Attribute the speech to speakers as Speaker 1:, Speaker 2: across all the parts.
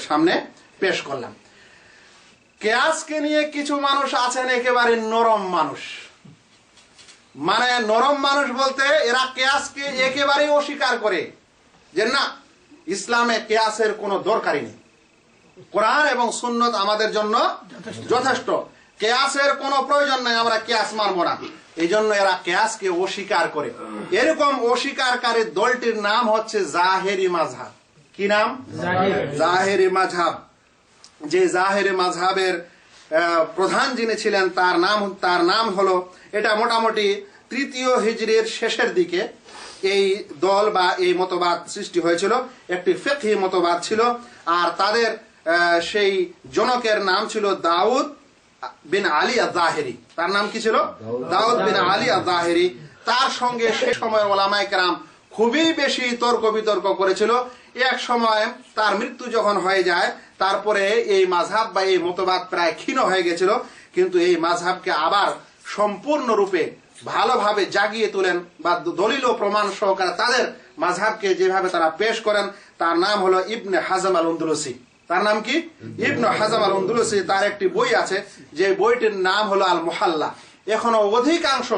Speaker 1: সামনে পেশ করলাম। কেয়াসকে নিয়ে কিছু মানুষ আছেন একেবারে নরম মানুষ। মানে নরম মানুষ বলতে এরা কেয়াসকে একেবারেই অস্বীকার করে যে না ইসলামে কেয়াসের কোনো দরকারই নেই। কোরআন এবং সুন্নত আমাদের জন্য যথেষ্ট। কেয়াসের কোনো প্রয়োজন নাই আমরা কেয়াস মানবো না। এই জন্য এরা কেয়াসকে অস্বীকার করে। এরকম অস্বীকারকারী দলটির নাম হচ্ছে জাহেরি মাঝহাব কি নাম? জাহেরি। মাঝহাব যে জাহেরি মাঝহাবের প্রধান যিনি ছিলেন তার নাম তার নাম হলো এটা মোটামুটি তৃতীয় হিজরির শেষের দিকে এই দল বা এই মতবাদ সৃষ্টি হয়েছিল। একটি ফেকহি মতবাদ ছিল। আর তাদের আহ, সেই জনকের নাম ছিল দাউদ বিন আলী আজাহেরি। তার নাম কি ছিল? দাউদ বিন আলী আজাহেরি। তার সঙ্গে সে সময় ওলামায় কেরাম খুবই বেশি তর্ক বিতর্ক করেছিল। এক সময় তার মৃত্যু যখন হয়ে যায়, তারপরে এই মাঝহাব বা এই মতবাদ প্রায় ক্ষীণ হয়ে গেছিল। কিন্তু এই মাঝহাবকে আবার সম্পূর্ণরূপে ভালোভাবে জাগিয়ে তোলেন বা দলিল ও প্রমাণ সহকারে তাদের মাঝহাবকে যেভাবে তারা পেশ করেন, তার নাম হলো ইবনে হাজাম আল উন্দুলসি তার নাম কি? ইবনে হাজাম আল উন্দুলসি তার একটি বই আছে, যে বইটির নাম হলো আল মোহাল্লা এখনও অধিকাংশ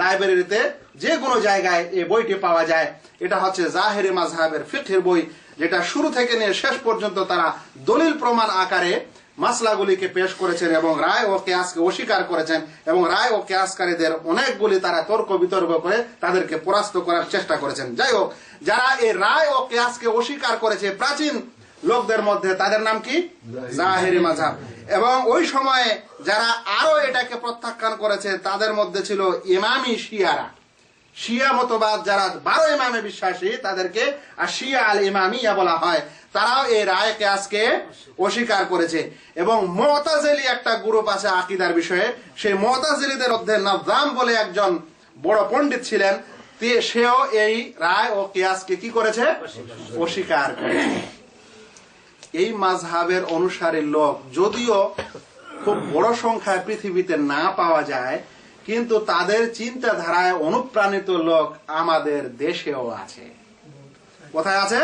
Speaker 1: লাইব্রেরিতে যে কোনো জায়গায় এই বইটি পাওয়া যায়। এটা হচ্ছে জাহেরি মাজহাবের ফিকহের বই যেটা শুরু থেকে নিয়ে শেষ পর্যন্ত তারা দলিল প্রমাণ আকারে মাসলাগুলিকে পেশ করেছেন এবং রায় ও কেয়াসকে অস্বীকার করেছেন এবং রায় ও কেয়াসকারীদের অনেকগুলি তারা তর্ক বিতর্ক করে তাদেরকে পরাস্ত করার চেষ্টা করেছেন। যাই হোক যারা এই রায় ও কেয়াসকে অস্বীকার করেছে প্রাচীন লোকদের মধ্যে তাদের নাম কি? জাহেরি মাঝহাব এবং ওই সময়ে যারা আরও এটাকে প্রত্যাখ্যান করেছে তাদের মধ্যে ছিল ইমামি শিয়ারা। শিয়া মতবাদ যারা বারো ইমামে বিশ্বাসী, তাদেরকে আর শিয়া আল ইমামিয়া বলা হয়। তারাও এই রায়কে আজকে অস্বীকার করেছে। এবং মতাজেলি একটা গ্রুপ আছে আকিদার বিষয়ে। সেই মতাজেলিদের মধ্যে নবদাম বলে একজন বড় পণ্ডিত ছিলেন। সেও এই রায় ও কেয়াসকে কি করেছে? অস্বীকার এই মাঝহাবের অনুসারী লোক, যদিও খুব বড় সংখ্যায় পৃথিবীতে না পাওয়া যায় কিন্তু তাদের চিন্তাধারায় অনুপ্রাণিত লোক আমাদের দেশেও আছে। কোথায় আছে?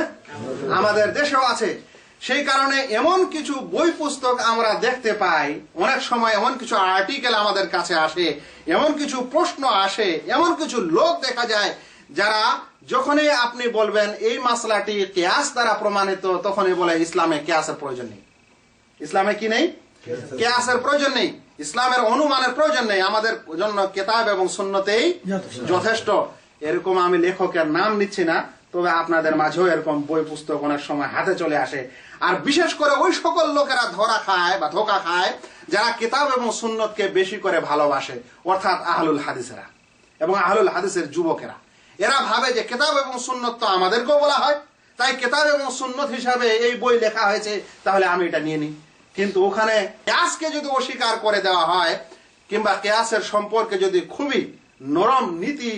Speaker 1: আমাদের দেশেও আছে। সেই কারণে এমন কিছু বই পুস্তক আমরা দেখতে পাই। অনেক সময় এমন কিছু আর্টিকেল আমাদের কাছে আসে এমন কিছু প্রশ্ন আসে এমন কিছু লোক দেখা যায় যারা যখনই আপনি বলবেন এই মাসলাটি কেয়াস দ্বারা প্রমাণিত তখনই বলে ইসলামে কেয়াসের প্রয়োজন নেই। ইসলামে কি নেই? কেয়াসের প্রয়োজন নেই। ইসলামের অনুমানের প্রয়োজন নেই। আমাদের জন্য কেতাব এবং
Speaker 2: যথেষ্ট।
Speaker 1: যথেষ্ট। এরকম আমি লেখকের নাম নিচ্ছি না, তবে আপনাদের মাঝেও এরকম বই পুস্তক অনেক সময় হাতে চলে আসে। আর বিশেষ করে ওই সকল লোকেরা ধরা খায় বা ধোকা খায়, যারা কিতাব এবং সুন্নতকে বেশি করে ভালোবাসে, অর্থাৎ আহলুল হাদিসেরা এবং আহলুল হাদিসের যুবকেরা। এরা ভাবে যে কেতাব এবং সুন্নত তো আমাদেরকেও বলা হয়। তাই কেতাব এবং সুন্নত হিসাবে এই বই লেখা হয়েছে, তাহলে আমি এটা নিয়ে নিই। কিন্তু ওখানে কেয়াসকে যদি অস্বীকার করে দেওয়া হয় কিংবা কেয়াসের সম্পর্কে যদি খুবই নরম নীতি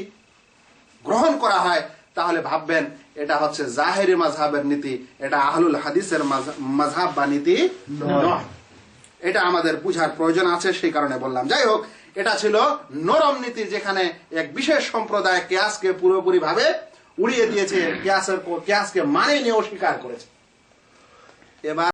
Speaker 1: গ্রহণ করা হয় তাহলে ভাববেন এটা হচ্ছে জাহেরি মাঝহাবের নীতি এটা আহলুল হাদিসের মাঝহাব বা নীতি নয়। এটা আমাদের বুঝার প্রয়োজন আছে সেই কারণে বললাম। যাই হোক এটা ছিল নরম নীতি যেখানে এক বিশেষ সম্প্রদায় কেয়াসকে পুরোপুরি ভাবে উড়িয়ে দিয়েছে কেয়াসের কেয়াসকে মানে নিয়ে অস্বীকার করেছে। এবার